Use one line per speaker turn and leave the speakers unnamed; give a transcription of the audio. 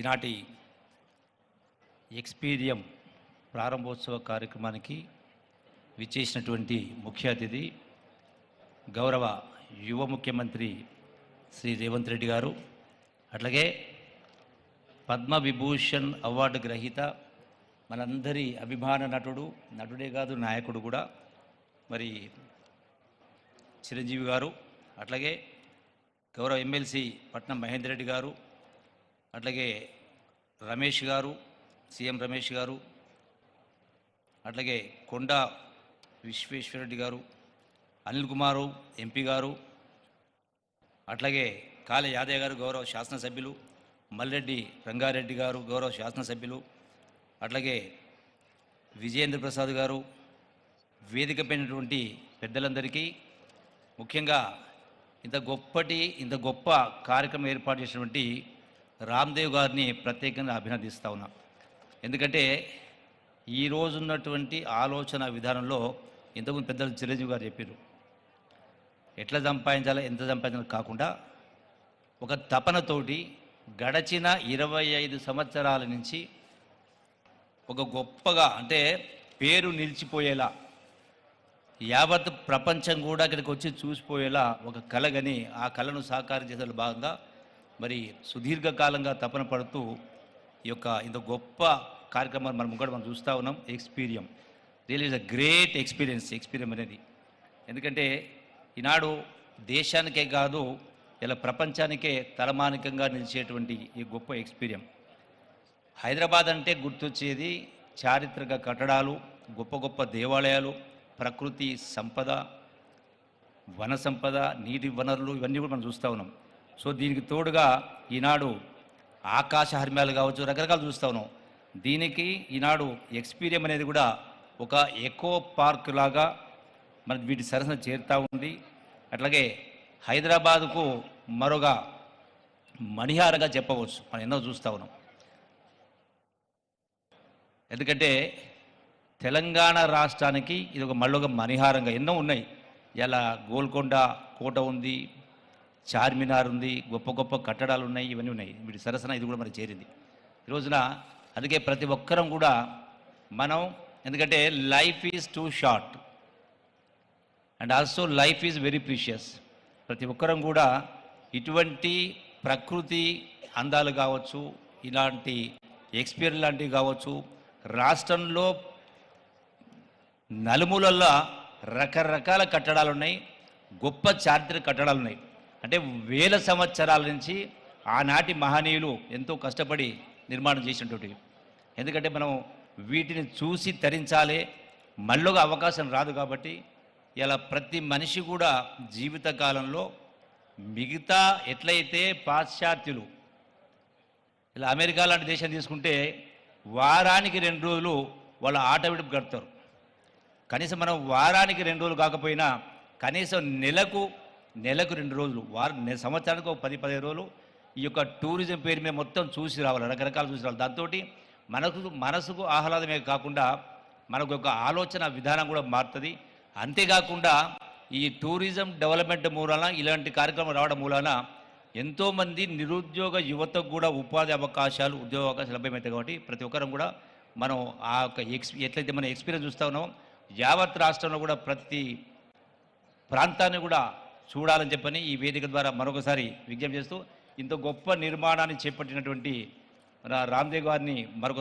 ఈనాటి ఎక్స్పీరియం ప్రారంభోత్సవ కార్యక్రమానికి విచ్చేసినటువంటి ముఖ్య అతిథి గౌరవ యువ ముఖ్యమంత్రి శ్రీ రేవంత్ రెడ్డి గారు అట్లాగే పద్మ విభూషణ్ అవార్డు గ్రహీత మనందరి అభిమాన నటుడు నటుడే కాదు నాయకుడు కూడా మరి చిరంజీవి గారు అట్లాగే గౌరవ ఎమ్మెల్సీ పట్నం మహేందర్ రెడ్డి గారు అట్లాగే రమేష్ గారు సీఎం రమేష్ గారు అట్లాగే కొండ విశ్వేశ్వరరెడ్డి గారు అనిల్ కుమారు ఎంపీ గారు అట్లాగే కాళ యాదయ్య గారు గౌరవ శాసనసభ్యులు మల్రెడ్డి రంగారెడ్డి గారు గౌరవ శాసనసభ్యులు అట్లాగే విజయేంద్ర ప్రసాద్ గారు వేదిక పెద్దలందరికీ ముఖ్యంగా ఇంత గొప్పటి ఇంత గొప్ప కార్యక్రమం ఏర్పాటు చేసినటువంటి రామ్దేవ్ గారిని ప్రత్యేకంగా అభినందిస్తా ఉన్నా. ఎందుకంటే ఈ రోజు ఉన్నటువంటి ఆలోచన విధానంలో ఇంతకుముందు పెద్దలు చిరంజీవి గారు చెప్పారు ఎట్లా సంపాదించాలో ఎంత సంపాదించాలో కాకుండా ఒక తపనతోటి గడచిన ఇరవై ఐదు సంవత్సరాల నుంచి ఒక గొప్పగా అంటే పేరు నిలిచిపోయేలా యావత్ ప్రపంచం కూడా ఇక్కడికి వచ్చి చూసిపోయేలా ఒక కళగని ఆ కళను సాకారం చేసే భాగంగా మరి సుదీర్ఘకాలంగా తపన పడుతూ ఈ యొక్క ఇంత గొప్ప కార్యక్రమాన్ని మనం కూడా మనం చూస్తూ ఉన్నాం. Experium real is a great experience Experium అనేది. ఎందుకంటే ఈనాడు దేశానికే కాదు ఇలా ప్రపంచానికే తలమానికంగా నిలిచేటువంటి ఈ గొప్ప ఎక్స్పీరియం హైదరాబాద్ అంటే గుర్తొచ్చేది చారిత్రక కట్టడాలు గొప్ప గొప్ప దేవాలయాలు ప్రకృతి సంపద వన సంపద నీటి వనరులు ఇవన్నీ కూడా మనం చూస్తూ ఉన్నాం. సో దీనికి తోడుగా ఈనాడు ఆకాశ హర్మ్యాలు కావచ్చు రకరకాలు చూస్తాను దీనికి ఈనాడు ఎక్స్పీరియం అనేది కూడా ఒక ఎకో పార్క్ లాగా మన వీటి సరసన చేరుతూ ఉంది. అట్లాగే హైదరాబాదుకు మరొక మణిహారగా చెప్పవచ్చు. మనం ఎన్నో చూస్తూ ఉన్నాం. ఎందుకంటే తెలంగాణ రాష్ట్రానికి ఇది ఒక మళ్ళొక మణిహారంగా ఎన్నో ఉన్నాయి. ఇలా గోల్కొండ కోట ఉంది చార్మినార్ ఉంది గొప్ప గొప్ప కట్టడాలు ఉన్నాయి ఇవన్నీ ఉన్నాయి. వీటి సరసన ఇది కూడా మనకి చేరింది. ఈ రోజున అందుకే ప్రతి ఒక్కరం కూడా మనం ఎందుకంటే life is too short. And also life is very precious. ప్రతి ఒక్కరం కూడా ఇటువంటి ప్రకృతి అందాలు కావచ్చు ఇలాంటి ఎక్స్పీరియన్స్ లాంటివి కావచ్చు రాష్ట్రంలో నలుమూలల్లో రకరకాల కట్టడాలు ఉన్నాయి గొప్ప చారిత్రక కట్టడాలు ఉన్నాయి. అంటే వేల సంవత్సరాల నుంచి ఆనాటి మహనీయులు ఎంతో కష్టపడి నిర్మాణం చేసినటువంటి ఎందుకంటే మనం వీటిని చూసి తరించాలి మళ్ళొక అవకాశం రాదు కాబట్టి ఇలా ప్రతి మనిషి కూడా జీవితకాలంలో మిగతా ఎట్లయితే పాశ్చాత్యులు ఇలా అమెరికా లాంటి దేశం తీసుకుంటే వారానికి రెండు రోజులు వాళ్ళ ఆట విడుపు గడతారు కనీసం మనం వారానికి రెండు రోజులు కాకపోయినా కనీసం నెలకు నెలకు రెండు రోజులు వారం సంవత్సరానికి ఒక పది పదిహేను రోజులు. ఈ యొక్క టూరిజం పేరు మీద మొత్తం చూసి రావాలి రకరకాలు చూసి రావాలి. దాంతో మనకు మనసుకు ఆహ్లాదమే కాకుండా మనకు ఒక ఆలోచన విధానం కూడా మారుతుంది. అంతేకాకుండా ఈ టూరిజం డెవలప్మెంట్ మూలాన ఇలాంటి కార్యక్రమం రావడం మూలాన ఎంతోమంది నిరుద్యోగ యువతకు కూడా ఉపాధి అవకాశాలు ఉద్యోగ అవకాశాలు లభ్యమవుతాయి కాబట్టి ప్రతి ఒక్కరం కూడా మనం ఆ యొక్క ఎక్స్ ఎట్లయితే మనం ఎక్స్పీరియన్స్ చూస్తా ఉన్నామో యావత్ రాష్ట్రంలో కూడా ప్రతి ప్రాంతాన్ని కూడా చూడాలని చెప్పని ఈ వేదిక ద్వారా మరొకసారి విజ్ఞప్తి చేస్తూ ఇంత గొప్ప నిర్మాణాన్ని చేపట్టినటువంటి రామ్దేవ్ గారిని మరొకసారి